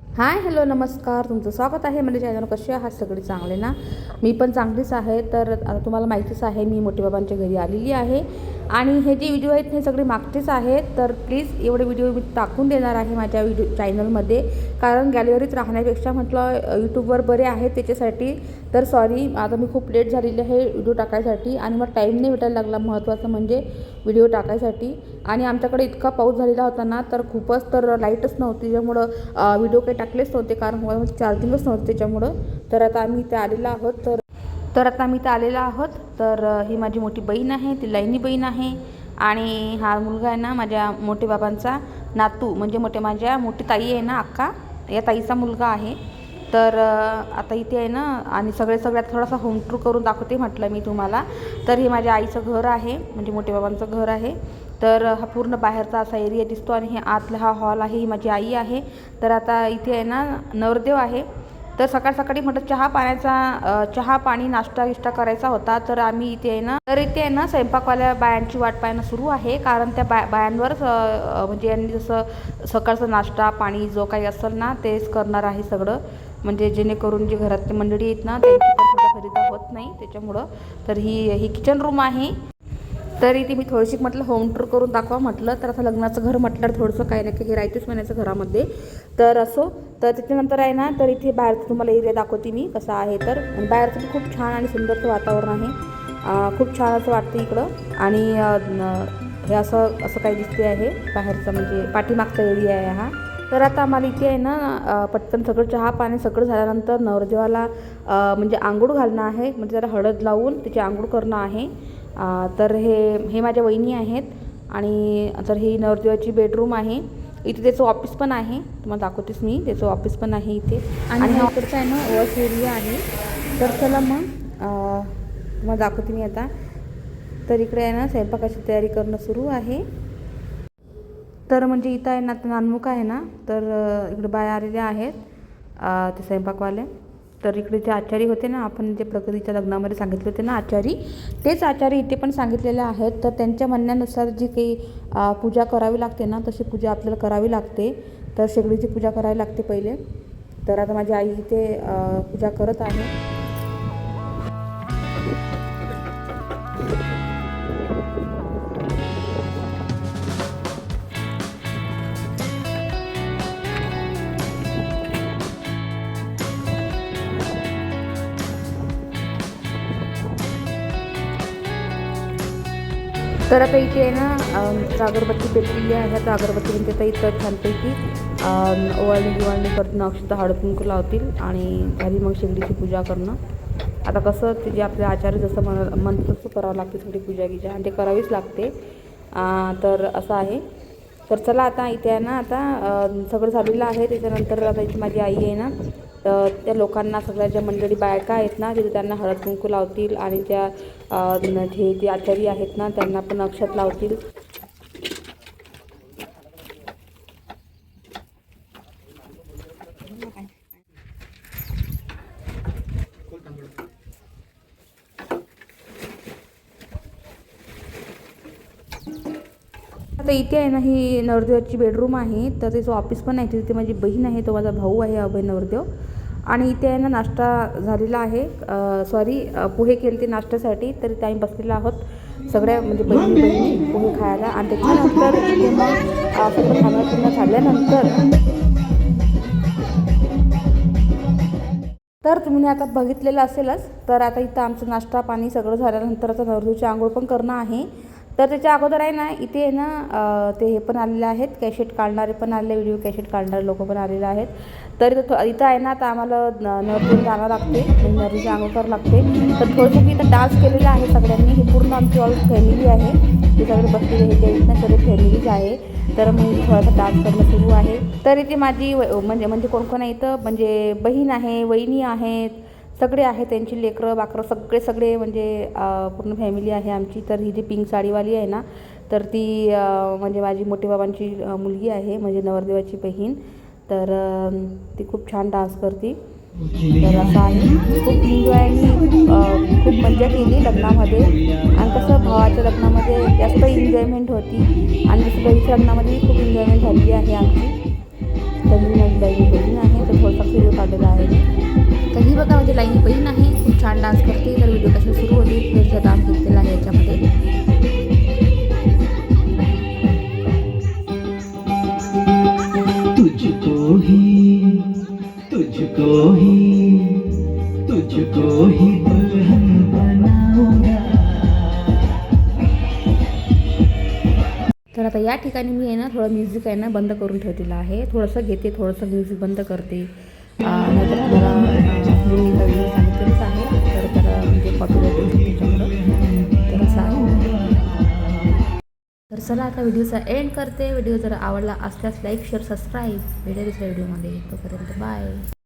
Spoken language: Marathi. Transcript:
हाय हॅलो नमस्कार. तुमचं स्वागत आहे. म्हणजे चॅनल कसे आहात? सगळे चांगले ना? मी पण चांगलीच आहे. तर तुम्हाला माहितीच आहे मी मोठे बाबांच्या घरी आलेली आहे. आणि हे जे व्हिडिओ आहेत हे सगळे मागचेच आहेत. तर प्लीज एवढे व्हिडिओ मी टाकून देणार आहे माझ्या व्हिडिओ चॅनलमध्ये कारण गॅलरीत राहण्यापेक्षा म्हटलं यूट्यूबवर बरे आहेत त्याच्यासाठी. तर सॉरी आता मी खूप लेट झालेली आहे व्हिडिओ टाकायसाठी. आणि मग टाईम नाही भेटायला लागला महत्त्वाचं म्हणजे व्हिडिओ टाकायसाठी. आणि आमच्याकडे इतका पाऊस झालेला होता ना तर खूपच तर लाईटच नव्हती. त्याच्यामुळं व्हिडिओ काही टाकलेच नव्हते. कारण चार्जिंगच नव्हते त्याच्यामुळं. तर आता आम्ही इथे आलेलो आहोत. तर तर आता आम्ही इथं आलेलो आहोत. तर ही माझी मोठी बहीण आहे ती लैनी बहीण आहे आणि हा मुलगा आहे ना माझ्या मोठे बाबांचा नातू म्हणजे मोठे माझ्या मोठी ताई आहे ना अक्का या ताईचा मुलगा आहे. तर आता इथे आहे ना आणि सगळे सगळ्यात थोडासा होम टूर करून दाखवते म्हटलं मी तुम्हाला. तर हे माझ्या आईचं घर आहे म्हणजे मोठे बाबांचं घर आहे. तर हा पूर्ण बाहेरचा असा एरिया दिसतो आणि हे आतला हा हॉल आहे ही माझी आई आहे. तर आता इथे आहे ना नवरदेव आहे. तर सकाळ सकाळी म्हटलं चहा पाण्याचा चहा पाणी नाश्ता विष्टा करायचा होता तर आम्ही इथे आहे ना तर इथे आहे ना स्वयंपाकवाल्या बायांची वाट पाहणं सुरू आहे. कारण त्या बाय बायांवरच म्हणजे यांनी जसं सकाळचा नाश्ता पाणी जो काही असेल ना तेच करणार आहे सगळं. म्हणजे जेणेकरून जे घरातली मंडळी आहेत ना त्यांची पण सुद्धा खरेदी होत नाही त्याच्यामुळं. तर ही ही किचन रूम आहे. तर इथे मी थोडीशी म्हटलं होम टूर करून दाखवा म्हटलं. तर आता लग्नाचं घर म्हटलं थोडंसं काही ना काही राहतेच म्हणायचं घरामध्ये. तर असो तर त्याच्यानंतर आहे ना तर इथे बाहेरचं तुम्हाला एरिया दाखवते मी कसा आहे तर. आणि बाहेरचं खूप छान आणि सुंदरचं वातावरण आहे. खूप छान असं वाटतं इकडं. आणि हे असं असं काही दिसते आहे. बाहेरचं म्हणजे पाठीमागचा एरिया आहे हा. तर आता आम्हाला इथे आहे ना पटकन सगळं चहा पाणी सगळं झाल्यानंतर नवरदेवाला म्हणजे आंघोळ घालणं आहे. म्हणजे त्याला हळद लावून त्याची आंघोळ करणं आहे. तर हे हे माझ्या वहिनी आहेत आणि तर ही नवरदेवाची बेडरूम आहे. इथे त्याचं ऑफिस पण आहे. तुम्हाला दाखवतेच मी. त्याचं ऑफिस पण आहे इथे. आणि हा इकडचा आहे ना वॉश एरिया आहे. तर चला मग अ, तुम्हाला दाखवते मी आता. तर इकडे आहे ना स्वयंपाकाची तयारी करणं सुरू आहे. तर म्हणजे इथं आहे ना आता नानमुख आहे ना तर इकडे बाया आलेल्या आहेत ते स्वयंपाकवाले. तर इकडे जे आचारी होते ना आपण जे प्रगतीच्या लग्नामध्ये सांगितले होते ना आचारी तेच आचारी इथे पण सांगितलेले आहेत. तर त्यांच्या म्हणण्यानुसार जी काही पूजा करावी लागते ना तशी पूजा आपल्याला करावी लागते. तर शेगडीची पूजा करावी लागते पहिले. तर आता माझी आई इथे पूजा करत आहे. तर आता इथे आहे ना तर अगरबत्ती पेटलेली आहे. आता अगरबत्ती म्हणजे आता इथं छानपैकी ओवाळणी गिवाळणी करताना अक्षता हळद कुंकू लावतील आणि घरी मग शेगडीची पूजा करणं. आता कसं ते जे आपले आचार्य जसं म्हण म्हणतं तसं करावं लागते थोडी पूजा गिजा. आणि ते करावीच लागते. तर असं आहे. तर चला आता इथे आहे ना आता सगळं झालेलं आहे. त्याच्यानंतर आता इथे माझी आई आहे ना तर त्या लोकांना सगळ्या ज्या मंडळी बायका आहेत ना तिथे त्यांना हळद कुंकू लावतील आणि त्या जे जे आचारी आहेत ना त्यांना पण अक्षत लावतील. आता इथे आहे ना ही नवरदेवाची बेडरूम आहे. तर त्याचं ऑफिस पण आहे. तिथे माझी बहीण आहे. तो माझा भाऊ आहे अभय नवरदेव. आणि इथे आहे ना नाश्ता झालेला आहे. सॉरी पोहे केले ते नाश्त्यासाठी तर इथे आम्ही बसलेलो आहोत. सगळ्या म्हणजे बहिणी बहिणी पोहे खायला. आणि त्याच्यानंतर इथे मग खाणं पिणं झाल्यानंतर तर तुम्ही आता बघितलेलं असेलच तर आता इथं आमचं नाश्ता पाणी सगळं झाल्यानंतर आता नवरदेवची आंघोळ पण करणं आहे. तर त्याच्या अगोदर आहे ना इथे आहे ना ते हे पण आलेले आहेत कॅशेट काढणारे पण आलेले व्हिडिओ कॅशेट काढणारे लोक पण आलेले आहेत. तर इथं थो- इथं आहे ना आता आम्हाला न- नवरदेव जाणं लागते म्हणजे नवरीची आंघोळ करावं लागते. तर थोडंसं मी इथं डान्स केलेला आहे सगळ्यांनी ही पूर्ण आमची ऑल फॅमिली आहे. ते सगळे बसलेले हे जे आहेत ना सगळे फॅमिलीज आहे. तर मी थोडासा डान्स करणं सुरू आहे. तर इथे माझी म्हणजे म्हणजे कोण कोण आहे इथं? म्हणजे बहीण आहे वहिनी आहेत. सगळे आहे त्यांची लेकरं बाकरं सगळे सगळे म्हणजे पूर्ण फॅमिली आहे आमची. तर ही जी पिंक साडीवाली आहे ना तर ती म्हणजे माझी मोठी बाबांची मुलगी आहे म्हणजे नवरदेवाची बहीण. तर ती खूप छान डान्स करते. तर असं आहे. खूप एन्जॉय खूप मजा केली लग्नामध्ये. आणि कसं भावाच्या लग्नामध्ये जास्त एन्जॉयमेंट होती. आणि जसं बहीच्या लग्नामध्ये खूप एन्जॉयमेंट झालेली आहे आमची. त्यांनी माझी लाईनी बहीण आहे तर थोडासा व्हिडिओ काढलेला आहे. तर ही बघा माझी लाईनी बहीण आहे खूप छान डान्स करते तर व्हिडिओ कसा सुरू होते त्याचा डान्स घेतलेला आहे याच्यामध्ये तुझको ही तुझको ही तर आता या ठिकाणी मी आहे ना थोडं म्युझिक आहे ना बंद करून ठेवलेलं आहे. थोडंसं घेते थोडंसं म्युझिक बंद करते. अं, सांगितलेलंच आहे. तर त्याला म्हणजे तर असं आहे. तर चला आता व्हिडिओचा एंड करते. व्हिडिओ जर आवडला असल्यास लाईक शेअर सबस्क्राईब भेटेल दुसऱ्या व्हिडिओमध्ये तोपर्यंत बाय